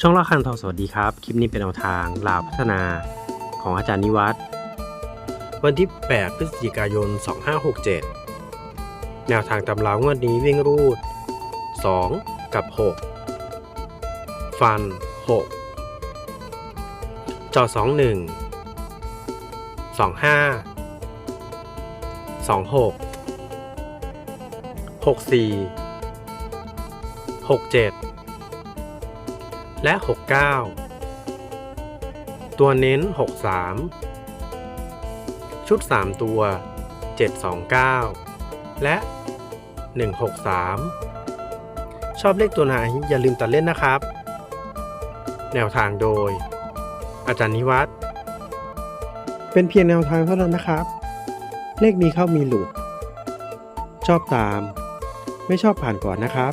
ช่องละคันทองสวัสดีครับ คลิปนี้เป็นแนวทางลาวพัฒนาของอาจารย์นิวัฒน์วันที่ 8 พฤศจิกายน 2567 แนวทางตำรางวดนี้วิ่งรูด 2 กับ 6 ฟัน 6จอ21 25 26 64 67 และ 69 ตัวเน้น 63 ชุด 3 ตัว 729 และ 163 ชอบเลขตัวไหนอย่าลืมตัดเล่นนะครับ แนวทางโดย อาจารย์นิวัฒน์เป็นเพียงแนวทางเท่านั้นนะครับ เลขมีเข้ามีหลุด ชอบตาม ไม่ชอบผ่านก่อนนะครับ